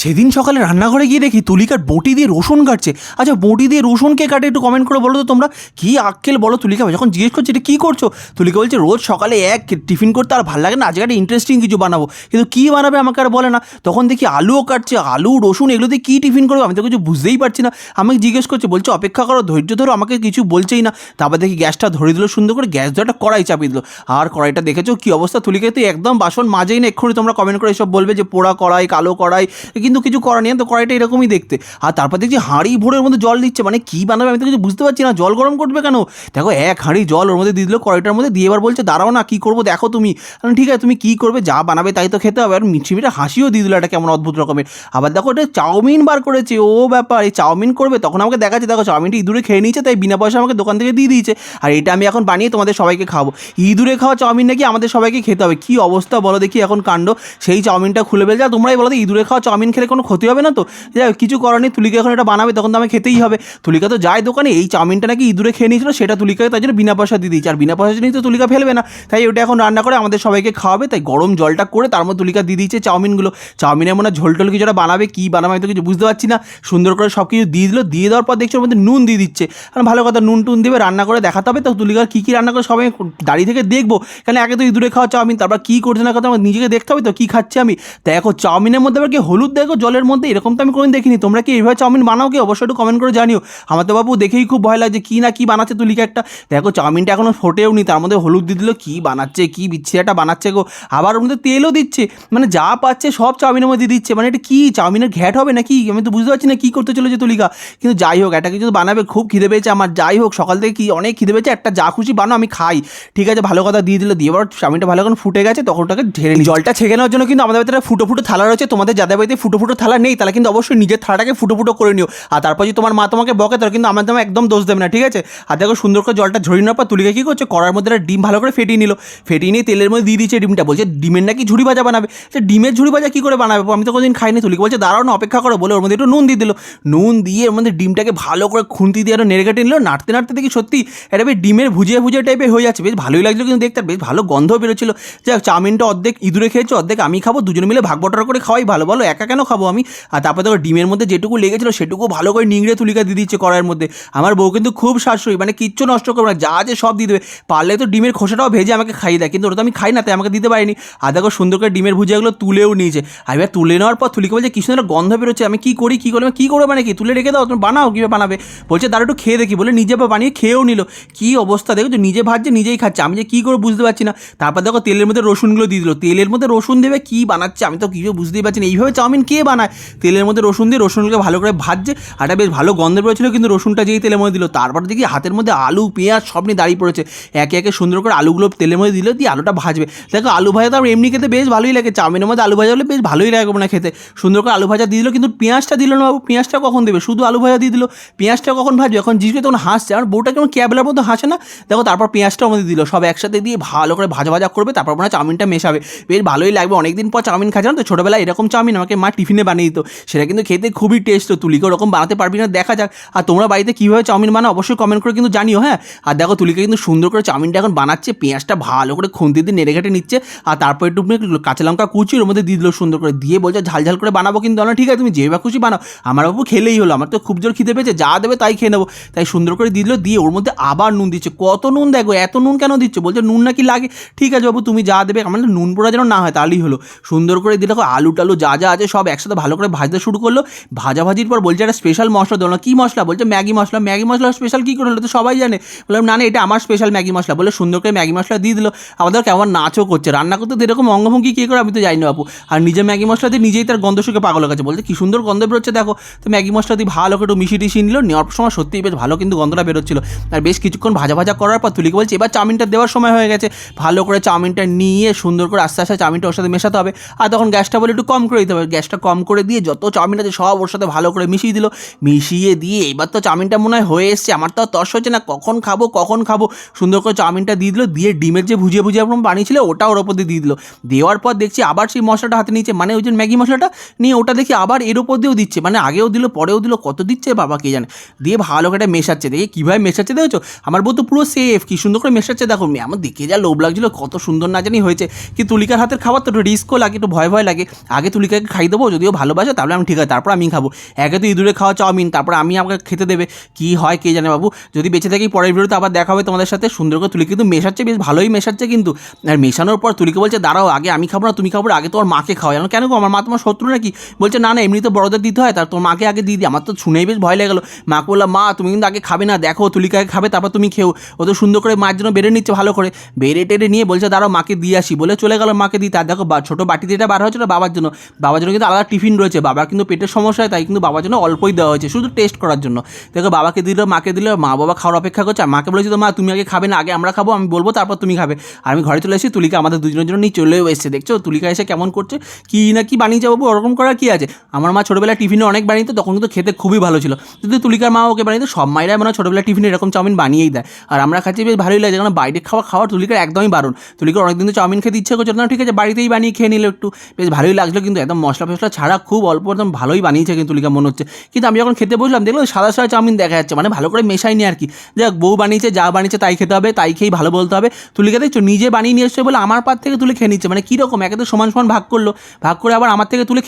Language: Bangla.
সেদিন সকালে রান্নাঘরে গিয়ে দেখি তুলিকার বটি দিয়ে রসুন কাটছে। আচ্ছা বটি দিয়ে রসুন কে কাটে একটু কমেন্ট করে বলো তো তোমরা। কি আক্কেল বলো তুলিকা যখন জিজ্ঞেস করছি এটা কী করছ? তুলিকা বলছে, রোজ সকালে এক টিফিন করতে আর ভালো লাগে না, আজকে একটা ইন্টারেস্টিং কিছু বানাবো। কিন্তু কী বানাবে আমাকে আর বলে না। তখন দেখি আলুও কাটছে, আলু, রসুন এগুলো দিয়ে কী টিফিন করবে আমি তো কিছু বুঝতেই পারছি না। আমাকে জিজ্ঞেস করছে, বলছে, অপেক্ষা করো, ধৈর্য ধরো, আমাকে কিছু বলছেই না। তারপর দেখি গ্যাসটা ধরে দিল সুন্দর করে, গ্যাস ধরে একটা কড়াই চাপিয়ে দিল। আর কড়াইটা দেখেছ কি অবস্থা? তুলিকে তো একদম বাসন মাজেই না, এক্ষুনি তোমরা কমেন্ট করে এসব বলবে যে পোড়া কড়াই, কালো কড়াই কিন্তু কিছু করার নেই তো কড়াইটা এরকমই দেখতে। আর তারপর দেখছি হাঁড়ি ভোরের মধ্যে জল দিচ্ছে মানে কী বানাবে আমি তো কিছু বুঝতে পারছি না, জল গরম করবে কেন? দেখো, এক হাঁড়ি জল ওর মধ্যে দিয়ে দিল কড়াইটার মধ্যে, দিয়ে এবার বলছে, দাঁড়াও না, কী করব, দেখো তুমি। ঠিক আছে, তুমি কী করবে, যা বানাবে তাই তো খেতে হবে। আর মিঠে হাসিও দিয়ে দিল এটা কেমন অদ্ভুত রকমের। আবার দেখো এটা চাউমিন বার করেছে, ও ব্যাপার, এই চাউমিন করবে, তখন আমাকে দেখাচ্ছে, দেখো, চাউমিনটা ইঁদুরে খেয়ে নিয়েছে, তাই বিনা পয়সা আমাকে দোকান থেকে দিয়ে দিয়েছে। আর এটা আমি এখন বানিয়ে তোমাদের সবাইকে খাব ইঁদুরে খাওয়া চাউমিন নাকি আমাদের সবাইকে খেতে হবে? কী অবস্থা বলো দেখি এখন কাণ্ড। সেই চাউমিনটা খুলে ফেলছে, আর তোমরাই বলো ইঁদুরে খাওয়া চাউমিন খেলে কোনো ক্ষতি হবে না তো? যাই কিছু করার নেই, তুলিকা এখন এটা বানাবে, তখন তো আমাকে খেতেই হবে। তুলিকা তো যায় দোকানে, এই চাউমিনটা নাকি ইঁদুরে খেয়ে নিয়েছিল, সেটা তুলিকাকে তাই জন্য বিনা পয়সা দিয়ে দিয়েছে। আর বিনা পয়সা নিয়ে তো তুলিকা ফেলবে না। তাই ওটা এখন রান্না করে আমাদের সবাইকে খাওয়াবে, তাই গরম জলটা করে তার মধ্যে তুলিকা দিয়ে দিয়েছে চাউমিনগুলো। চাউমিনের মনে হয় ঝোল টোল কিছুটা বানাবে, কী বানাবে আমি তো কিছু বুঝতে পারছি না। সুন্দর করে সব কিছু দিয়ে দিল, দিয়ে দেওয়ার পর দেখছি ওর মধ্যে নুন দিয়ে দিচ্ছে। কারণ ভালো কথা, নুন টুন দেবে, রান্না করে দেখাতে হবে, তো তুলিকার কী কী রান্না করে সবাই দাঁড়িয়ে থেকে দেখব। কেন আগে তো ইঁদুরে খাওয়া চাউমিন, তারপর কী করছে না কথা আমার নিজেকে দেখতে হবে তো, কী খাচ্ছি আমি? দেখো, চাউমিনের মধ্যে আবার কি হলুদ দেখো জলের মধ্যে এরকম তো আমি কোনোদিন দেখিনি। তোমরা কি এইভাবে চাউমিন বানাও কি? অবশ্যই একটু কমেন্ট করে জানিও। আমার তো বাবু দেখেই খুব ভয় লাগছে, কী না কী বানাচ্ছে তুলিকা একটা। দেখো চাউমিনটা এখনও ফোটেও নি তার মধ্যে হলুদ দিয়ে দিল, কী বানাচ্ছে, কী বিচ্ছিরাটা বানাচ্ছে গো। আবার ওর মধ্যে তেলও দিচ্ছে মানে যা পাচ্ছে সব চাউমিনের মধ্যে দিচ্ছে। মানে এটা কী, চাউমিনের ঘ্যাট হবে নাকি? আমি তো বুঝতে পারছি না কী করতে চলেছে তুলিকা। কিন্তু যাই হোক একটা কিছু বানাবে, খুব খিদে পেয়েছে আমার। যাই হোক, সকাল থেকে কি অনেক খিদে পেয়েছে, একটা যা খুশি বানো আমি খাই। ঠিক আছে, ভালো কথা দিয়ে দিল, দিয়ে এবার চাউমিনটা ভালো করে ফুটে গেছে, তখন ওটাকে ঢেলে। জলটা ছেঁকে নেওয়ার জন্য কিন্তু আমাদের বাড়িতে ফুটো ফুটো থালা রয়েছে, তোমাদের যাদের বাড়িতে ফুটো ফুটো থালা নেই, তাহলে কিন্তু অবশ্যই নিজের থালাটাকে ফুটো ফুটো করে নিও। আর তারপর যদি তোমার মা তোমাকে বকে, তাহলে কিন্তু আমার তোমার একদম দোষ দেবে না, ঠিক আছে? আর দেখো সুন্দর করে জলটা ঝরিয়ে নেওয়ার পর তুলিকা কী করছে? করার মধ্যে একটা ডিম ভালো করে ফেটিয়ে নিল। ফেটিয়ে নিয়ে তেলের মধ্যে দিয়ে দিচ্ছে ডিমটা। বলছে, ডিমের নাকি ঝুড়ি ভাজা বানাবে? সে ডিমের ঝুড়ি ভাজা কী করে বানাবে? আমি তো কোনোদিন খাইনি। তুলিকা বলছে, দাঁড়াও না, অপেক্ষা করো। বলে ওর মধ্যে একটু নুন দিয়ে দিল। নুন দিয়ে ওর মধ্যে ডিমটাকে ভালো করে খুন্তি দিয়ে আরও নেড়ে কেটে নিল। নাড়তে নাড়তে দেখি সত্যি এটা বেশ ডিমের ভুজিয়ে ভুজিয়ে টাইপের হয়ে যাচ্ছে। বেশ ভালোই লাগছিল কিন্তু দেখতে বেশ ভালো গন্ধ বেরোচ্ছিল। যে চাউমিনটা অর্ধেক ইঁদুরে খেয়েছে, অর্ধেক আমি খাব। দুজনে মিলে ভাগ বটরা করে খাওয়াই ভালো। বলো, একা কেন খাব আমি। আর তারপর দেখো ডিমের মধ্যে যেটুকু লেগেছিলো সেটুকু ভালো করে নিংড়ে তুলিকা দিয়ে দিচ্ছে কড়াইয়ের মধ্যে। আমার বউ কিন্তু খুব সাশ্রয়ী মানে কিচ্ছু নষ্ট করবে না, যা আছে সব দিয়ে দেবে। পারলে তো ডিমের খোসাটাও ভেজে আমাকে খাইয়ে দেয়, কিন্তু ওটা তো আমি খাই না, তাই আমাকে দিতে পারিনি। আর দেখো সুন্দর করে ডিমের ভুজিয়াগুলো তুলেও নিয়েছে। আর এবার তুলে নেওয়ার পর তুলিকে বলছে, কি সুন্দর গন্ধ বেরোচ্ছে, আমি কী করি, কী করব কী করব মানে কি? তুলে রেখে দাও, তুমি বানাও, কীভাবে বানাবে? বলছে তার একটু খেয়ে দেখি। বলে, নিজে বানিয়ে খেয়েও নিল। কী অবস্থা, দেখো তো, নিজে ভাজছে, নিজেই খাচ্ছে। আমি যে কী করে বুঝতে পারছি না। তারপর দেখো তেলের মধ্যে রসুনগুলো দিয়ে দিল। তেলের মধ্যে রসুন দেবে, কী বানাচ্ছে আমি তো কিছু বুঝতেই পারছি না। এইভাবে চাউমিন কে বানায়। তেলের মধ্যে রসুন দিয়ে রসুনগুলোকে ভালো করে ভাজছে। আর এটা বেশ ভালো গন্ধ বেরোচ্ছিল, কিন্তু রসুনটা যেই তেলের মধ্যে দিল, তারপর দেখি হাতের মধ্যে আলু, পেঁয়াজ সব নিয়ে দাঁড়িয়ে পড়েছে। একে একে সুন্দর করে আলুগুলো তেলের মধ্যে দিল, দিয়ে আলুটা ভাজবে। দেখো, আলু ভাজা তো আমার এমনি খেতে বেশ ভালোই লাগে। চাউমিনের মধ্যে আলু ভাজা হলে বেশ ভালোই লাগবে না খেতে। সুন্দর করে আলু ভাজা দিয়ে দিল, কিন্তু পেঁয়াজটা দিল না বাবু। পেঁয়াজটা কখন দেবে? শুধু আলু ভাজা দিয়ে দিল। পেঁয়াজটা কখন ভাজবে? এখন জিজ্ঞেস তখন হাসছে। আমার বউটা কেমন ক্যাবলার মতো হাসে না? দেখো, তারপর পেঁয়াজটা আমাদের দিল। সব একসাথে দিয়ে ভালো করে ভাজা ভাজা করবে, তারপর মনে চাউমিনটা মেশাবে। বেশ ভালোই লাগবে। অনেকদিন পর চাউমিন খাচ্ছে না, তো ছোটোবেলায় এরকম চাউমিন আমাকে মা টিফিনে বানিয়ে দিত। সেটা কিন্তু খেতে খুবই টেস্ট তুলিকে ওরকম বানাতে পারবি না, দেখা যাক। আর তোমরা বাড়িতে কীভাবে চাউমিন বানাও অবশ্যই কমেন্ট করে কিন্তু জানিও হ্যাঁ? আর দেখো, তুলিকে কিন্তু সুন্দর করে চাউমিনটা এখন বানাচ্ছে, পেঁয়াজটা ভালো করে খুন্তি দিয়ে নেড়ে ঘেটে নিচ্ছে, আর তারপর একটু কাঁচা লঙ্কা কুচি ওর মধ্যে দিয়ে দিল সুন্দর করে। দিয়ে বলছে, ঝাল ঝাল করে বানাবো কিন্তু না ঠিক আছে? তুমি যেভাবে খুশি বানাও। আমার বাবু খেলেই হলো, আমার তো খুব জোর খিদে পেয়েছে, যা দেবে তাই খেয়ে নেব। তাই সুন্দর করে দিল, দিয়ে ওর মধ্যে আবার নুন দিচ্ছে। কত নুন দেখো, এত নুন কেন দিচ্ছে? বলছে, নুন নাকি লাগে? ঠিক আছে বাবু, তুমি যা দেবে, আমার নুন পোড়া যেন না হয়, তাহলেই হলো। সুন্দর করে দিয়ে দেখো আলু টালু যা যা আছে সব একসাথে ভালো করে ভাজতে শুরু করল। ভাজাভাজির পর বলছে একটা স্পেশাল মশলা না, কী মশলা? বলছে, Maggi masala. Maggi masala special কী করে হলো তো সবাই জানে। বললাম, না না, এটা আমার স্পেশাল ম্যাগি মশলা। বলে, সুন্দর করে ম্যাগি মশলা দিয়ে দিল। আমাদের কেমন নাচও করছে। রান্না করতে তো এরকম অঙ্গভঙ্গি কী করে আমি তো জানি না আর নিজে ম্যাগি মশলা দিয়ে নিজেই তার গন্ধ শুকে পাগল কাছে বলছে, কি সুন্দর গন্ধ বেরোচ্ছে, দেখো। তো ম্যাগি মশলা দিয়ে ভালো করে একটু মিশিয়ে টিশিয়ে নিল। নেওয়ার সময় সত্যিই বেশ ভালো কিন্তু গন্ধটা বেরোচ্ছিল। আর বেশ কিছুক্ষণ ভাজা ভাজা করার পর তুলিকে বলছে, এবার চাউমিনটা দেওয়ার সময় হয়ে গেছে। ভালো করে চাউমিনটা নিয়ে সুন্দর করে আস্তে আস্তে চাউমিনটা ওর সাথে মেশাতে হবে। আর তখন গ্যাসটা বলে একটু কম করে দিতে হবে। গ্যাসটা কম করে দিয়ে যত চাউমিন আছে সব ওর সাথে ভালো করে মিশিয়ে দিল। মিশিয়ে দিয়ে এবার তো চাউমিনটা মনে হয় হয়ে এসছে। আমার তো তর্স হচ্ছে না। কখন খাব কখন খাব? সুন্দর করে চাউমিনটা দিয়ে দিল। দিয়ে ডিমের যে ভুজিয়ে ভুজিয়ে আপনার বানিয়েছিল, ওটা ওর ওপর দিয়ে দিয়ে দিল। দেওয়ার পর দেখছি আবার সেই মশলাটা হাতে নিয়েছে। মানে ওই যে ম্যাগি মশলাটা নিয়ে ওটা দেখি আবার এর ওপর দিয়েও দিচ্ছে। মানে আগেও দিল, পরেও দিল। কত দিচ্ছে বাবা কে জানে? দিয়ে ভালো করে মেশাচ্ছে। দেখে কীভাবে মেশাচ্ছে দেখেছ? আমার বউ তো পুরো সেফ কি সুন্দর করে মেশাচ্ছে দেখো। আমার দেখে যা লোভ লাগছিল, কত সুন্দর না জানি হয়েছে। কি তুলিকার হাতের খাবার তো একটু রিস্কও লাগে, একটু ভয় ভয় লাগে। আগে তুলিকাকে খাই দেবো যদিও ভালোবাসে, তাহলে আমি ঠিক আছে, তারপর আমি খাব। একে তো ইঁদুরে খাওয়া চাউমিন, তারপর আমি আমাকে খেতে দেবে। কি হয় কে জানে বাবু? যদি বেঁচে থাকি, পরের ভিডিওতে আবার দেখা হবে তোমাদের সাথে। সুন্দর করে তুলি কিন্তু মেশাচ্ছে, বেশ ভালোই মেশাচ্ছে কিন্তু। আর মেশানোর পর তুলিকে বলছে, দাঁড়াও, আগে আমি খাব না, তুমি খাব আগে তোমার মাকে খাওয়া জানো কেন আমার মা তোমার শত্রু নাকি? বলছে, না না এমনি তো বড়দের দিতে হয় তার তোর মাকে আগে দিয়ে দিই আমার তো শুনেই বেশ ভয় লেগে গেলো মাকে বললাম, মা, তুমি কিন্তু আগে খাবে না, দেখো তুলিকে আগে খাবে, তারপর তুমি খেও। ও তো সুন্দর করে মায়ের জন্য বেড়ে নিচ্ছে, ভালো করে। বেড়ে টেড়ে নিয়ে বলছে, দাঁড়াও, মাকে দিয়ে আসি। বলে চলে গেলো মাকে দিতে আর দেখো ছোটো বাটিতে এটা বার হয়েছে বাবার জন্য। বাবার জন্য কিন্তু আলাদা টিফিন রয়েছে, বাবার কিন্তু পেটের সমস্যা হয়, তাই কিন্তু বাবার জন্য অল্পই দেওয়া হয়েছে, শুধু টেস্ট করার জন্য। দেখো, বাবাকে দিল, মাকে দিল, মা বাবা খাওয়ার অপেক্ষা করছে, আর মাকে বলেছি তো, মা, তুমি আগে খাবে না, আগে আমরা খাব, আমি বলব, তারপর তুমি খাবে। আর আমি ঘরে চলে এসেছি, তুলিকা আমাদের দুজনের জন্য নিয়ে চলেও এসেছে, দেখছ? তুলিকা এসে কেমন করছে, কি না কি বানিয়েছে বাবু ওরকম করার কি আছে? আমার মা ছোটোবেলায় টিফিনে অনেক বানিয়ে তখন কিন্তু খেতে খুবই ভালো ছিল। যদি তুলিকার মা ওকে বানিয়ে সব মায়েরাই মনে ছোটোবেলায় টিফিনে এরকম চাউমিন বানিয়েই দেয়। আর আমরা খাচ্ছি, বেশ ভালোই লাগে, কারণ বাইরে খাওয়া খাওয়া তুলিকার একদমই বারণ। তুলিকার অনেকদিন তো চাউমিন খেতে ইচ্ছে করছে না, ঠিক আছে, বাড়িতেই বানিয়ে খেয়ে নিলে একটু। বেশ ভালোই লাগল কিন্তু, একদম মশলা ফসলা ছাড়া খুব অল্প একদম ভালোই বানিয়েছে কিন্তু তুলিকা মনে হচ্ছে। কিন্তু আমি যখন খেতে বসলাম, দেখলাম সাদা সাদা চাউমিন দেখা যাচ্ছে মানে ভালো করে মেশাইনি আর কি। যাক, বউ বানিয়েছে, যা বানিয়েছে তাই খেতে হবে, তাই খেয়েই ভালো বলতে হবে। তুলিকা দেখছ, নিজে বানিয়ে নিয়ে এসছে বলে আমার পার থেকে তুলে খেয়ে নিচ্ছে মানে কীরকম? একে তো সমান সমান ভাগ করল। ভাগ করে আবার আমার থেকে তুলে